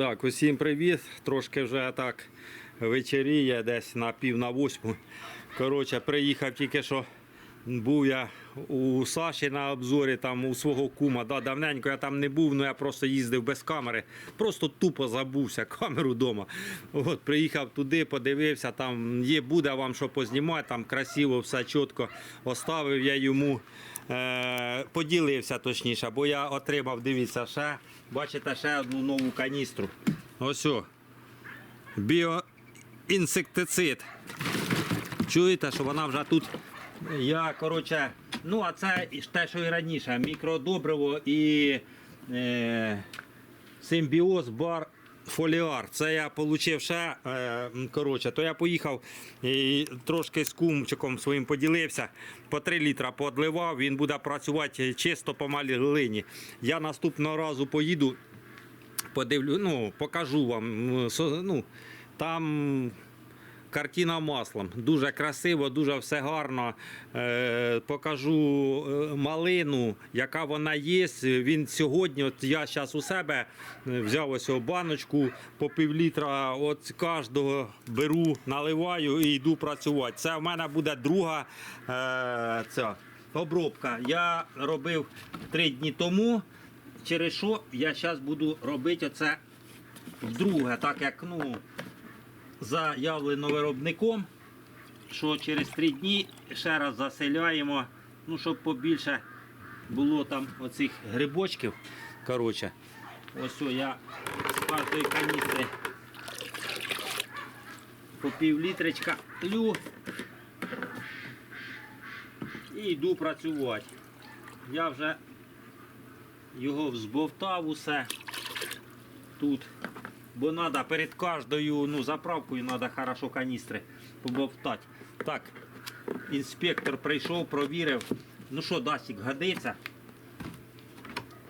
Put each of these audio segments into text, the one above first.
Так, усім привіт. Трошки вже так вечеріє, десь на пів на восьму. Коротше, приїхав тільки що. Був я у Саші на обзорі там у свого кума. Да, давненько я там не був, але я просто їздив без камери. Просто тупо забувся камеру вдома. От, приїхав туди, подивився, там є, буде вам що познімати, там красиво, все чітко. Оставив я йому, е, поділився точніше, бо я отримав, дивіться, ще, бачите, ще одну нову каністру. Ось. о. Біоінсектицид. Чуєте, що вона вже тут. Я, коротше, ну а це те, що і раніше, мікродобриво і е, симбіоз бар фоліар. Це я отримав ще. Е, коротше, то я поїхав і трошки з кумчиком своїм поділився. По 3 літра подливав, він буде працювати чисто по малині. Я наступного разу поїду, подивлю, ну, покажу вам. Ну, там картина маслом. Дуже красиво, дуже все гарно. Е, покажу е, малину, яка вона є. Він сьогодні, от я зараз у себе е, взяв ось баночку по пів літра. От кожного беру, наливаю і йду працювати. Це в мене буде друга ця обробка. Я робив три дні тому. Через що я зараз буду робити оце вдруге, так як ну, заявлено виробником, що через три дні ще раз заселяємо, ну, щоб побільше було там оцих грибочків. Коротше, ось о, я з кожної каністри по пів літричка лю і йду працювати. Я вже його взбовтав усе тут. Бо треба перед кожною ну, заправкою треба хорошо каністри побовтати. Так, інспектор прийшов, провірив. Ну що, Дасік, годиться?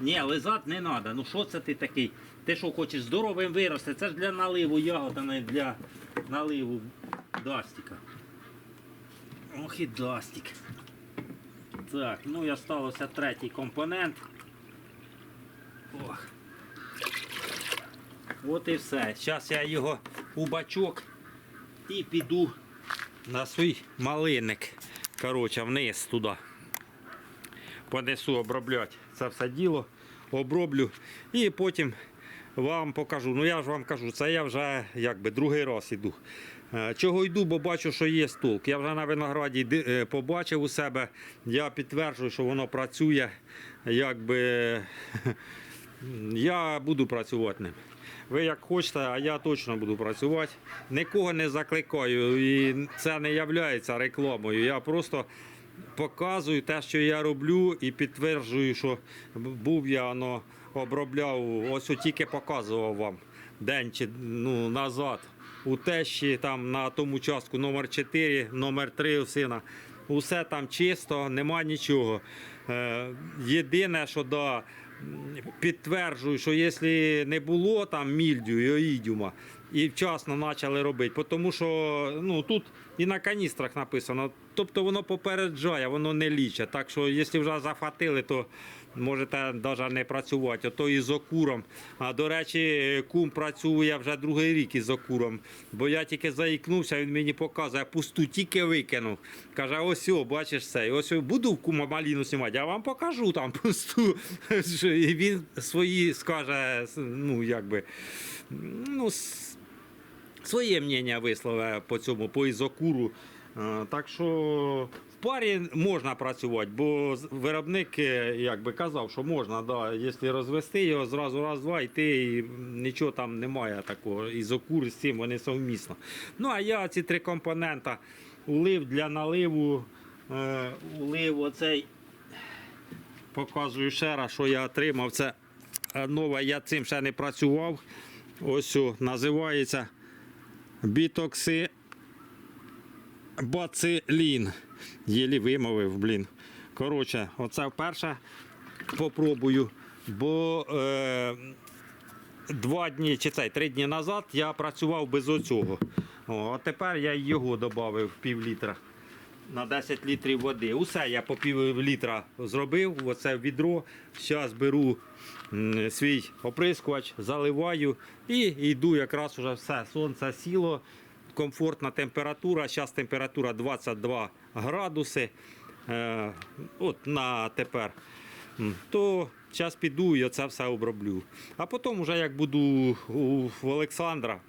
Ні, лизати не треба. Ну що це ти такий? Ти що хочеш здоровим вирости? Це ж для наливу ягод, а не для наливу Дастіка. Ох і Дастік. Так, ну і залишився третій компонент. Ох. От і все. Зараз я його у бачок і піду на свій малинник. Коротше, вниз туди. Понесу обробляти це все діло, оброблю і потім вам покажу. Ну я ж вам кажу, це я вже якби другий раз іду. Е, Чого йду, бо бачу, що є толк. Я вже на винограді е, побачив у себе, я підтверджую, що воно працює. Якби я буду працювати ним. Ви як хочете, а я точно буду працювати. Нікого не закликаю, і це не є рекламою. Я просто показую те, що я роблю, і підтверджую, що був я ну, обробляв, ось тільки показував вам день чи ну, назад. У тещі там на тому частку номер 4, номер 3 у сина. Усе там чисто, нема нічого. Е, єдине, що да, підтверджую, що якщо не було там мільдю і оїдіума, і вчасно почали робити, тому що ну, тут і на каністрах написано, тобто воно попереджає, воно не лічить. Так що, якщо вже захватили, то можете навіть не працювати. Ото і з окуром. А до речі, кум працює вже другий рік із окуром, бо я тільки заїкнувся, він мені показує, пусту тільки викинув. Каже, ось о, бачиш це. Ось буду в кума маліну знімати, я вам покажу там пусту. І він свої скаже, ну якби. ну, своє мнення висловив по цьому, по ізокуру. Е, Так що в парі можна працювати, бо виробник е, якби казав, що можна, да, якщо розвести його, зразу раз-два йти, і нічого там немає такого. Ізокур з цим вони совмісно. Ну а я ці три компонента улив для наливу, е, улив оцей, показую ще раз, що я отримав. Це нове, я цим ще не працював. Ось о, називається бітокси бацилін. Єлі вимовив, блін. Коротше, оце вперше попробую, бо е, два дні чи цей, три дні назад я працював без оцього. О, а тепер я його додав пів літра. На 10 літрів води. Усе я по пів літра зробив, оце відро. Зараз беру свій оприскувач, заливаю і йду якраз уже все. Сонце сіло, комфортна температура. Зараз температура 22 градуси. Е, от на тепер. То зараз піду і оце все оброблю. А потім, вже як буду у Олександра,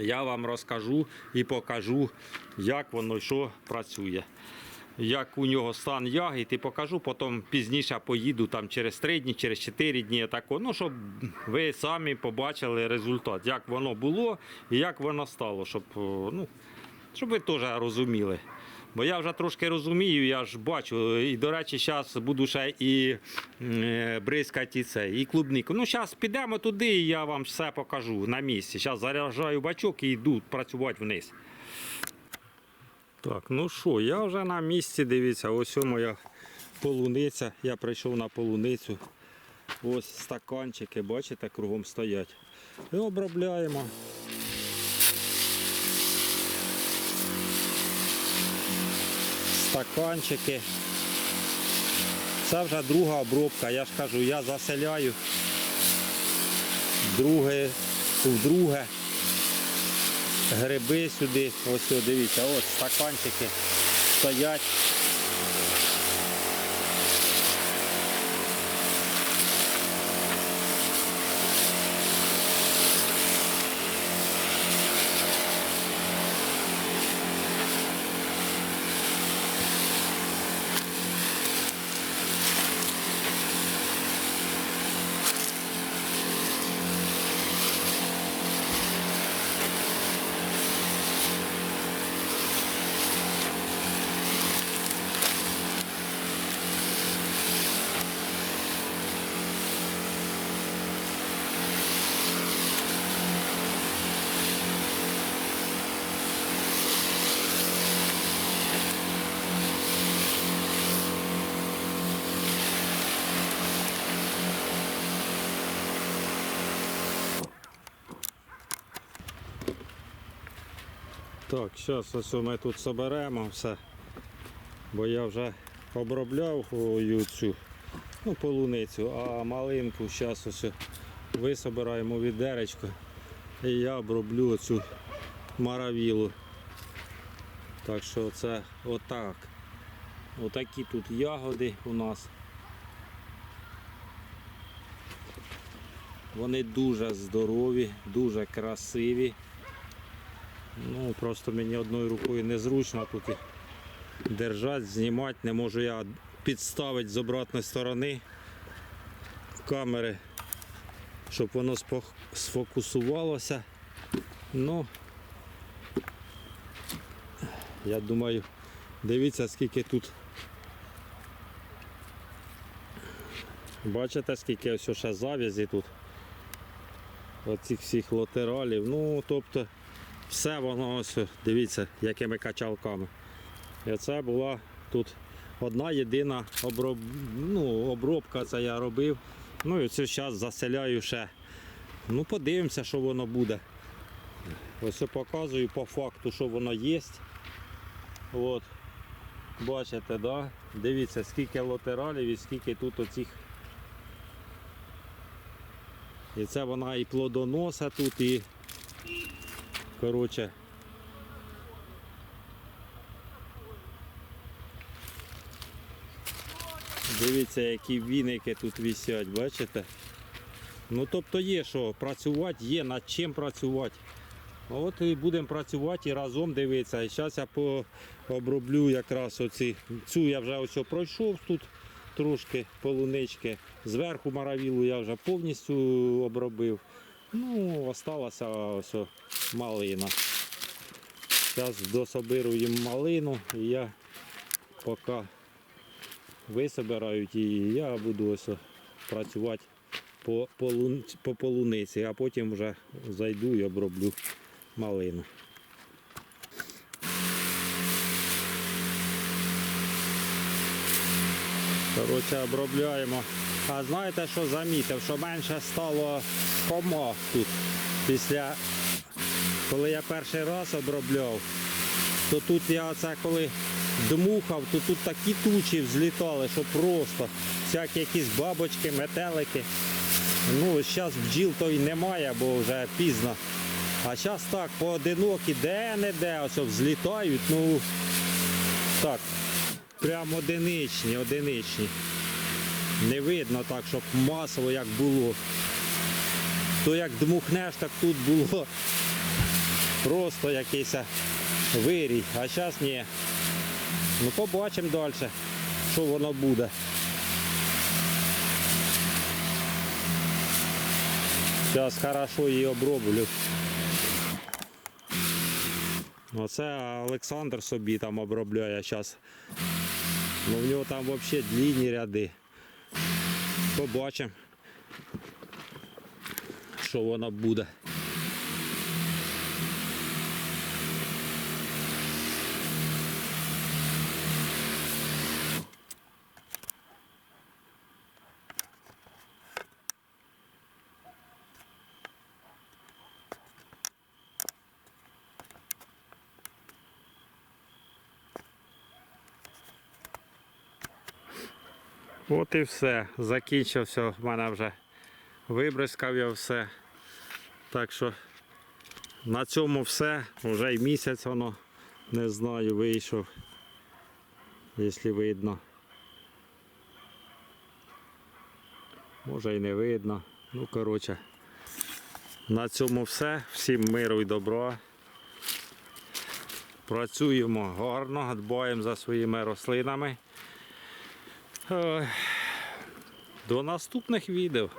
я вам розкажу і покажу, як воно що працює. Як у нього стан ягід і покажу, потім пізніше поїду там через 3 дні, через 4 дні, тако, ну, щоб ви самі побачили результат, як воно було і як воно стало, щоб, ну, щоб ви теж розуміли. Бо я вже трошки розумію, я ж бачу. І, до речі, зараз буду ще і е, бризкати і це, і клубнику. Ну, зараз підемо туди, і я вам все покажу на місці. Зараз заряджаю бачок і йду працювати вниз. Так, ну що, я вже на місці, дивіться, ось моя полуниця. Я прийшов на полуницю. Ось стаканчики, бачите, кругом стоять. І обробляємо. Стаканчики. Це вже друга обробка. Я ж кажу, я заселяю друге, вдруге. Гриби сюди. Ось дивіться, ось стаканчики стоять. Так, зараз ось ми тут соберемо все. Бо я вже обробляв цю ну, полуницю, а малинку зараз ось висобираємо відеречко. І я оброблю оцю маравілу. Так що це отак. Отакі тут ягоди у нас. Вони дуже здорові, дуже красиві. Ну, просто мені одною рукою незручно тут держати, знімати. Не можу я підставити з обратної сторони камери, щоб воно сфокусувалося. Ну, я думаю, дивіться, скільки тут. Бачите, скільки ось ще зав'язі тут. Оцих всіх латералів. Ну, тобто, все воно ось, дивіться, якими качалками. І це була тут одна єдина оброб... ну, обробка, це я робив. Ну і це зараз заселяю ще. Ну, подивимося, що воно буде. Ось я показую по факту, що воно є. От. Бачите, да? Дивіться, скільки латералів і скільки тут оцих. І це вона і плодоноса тут, і коротше. Дивіться, які віники тут висять, бачите? Ну тобто є що працювати, є над чим працювати. От і будемо працювати і разом дивитися. І зараз я оброблю якраз оці. Цю я вже ось пройшов тут трошки полунички. Зверху маравілу я вже повністю обробив. Ну, осталася ось малина. Зараз дособиру їм малину і я поки висобирають її, я буду ось працювати по, полун... по полуниці, а потім вже зайду і оброблю малину. Коротше, обробляємо. А знаєте, що замітив? Що менше стало комах тут. Після, коли я перший раз обробляв, то тут я це коли дмухав, то тут такі тучі взлітали, що просто всякі якісь бабочки, метелики. Ну, зараз бджіл то й немає, бо вже пізно. А зараз так, поодинокі, де-не-де, ось взлітають, ну так, прям одиничні, одиничні. Не видно так, щоб масово як було. То як дмухнеш, так тут було просто якийсь вирій. А зараз ні. Ну побачимо далі, що воно буде. Зараз хорошо її оброблю. Оце Олександр собі там обробляє зараз. Ну в нього там взагалі длинні ряди. Побачимо, що воно буде. От і все. Закінчився. В мене вже вибризкав я все. Так що на цьому все. Вже й місяць воно, не знаю, вийшов. Якщо видно. Може і не видно. Ну, коротше. На цьому все. Всім миру і добра. Працюємо гарно, дбаємо за своїми рослинами. Ой. До наступних відео.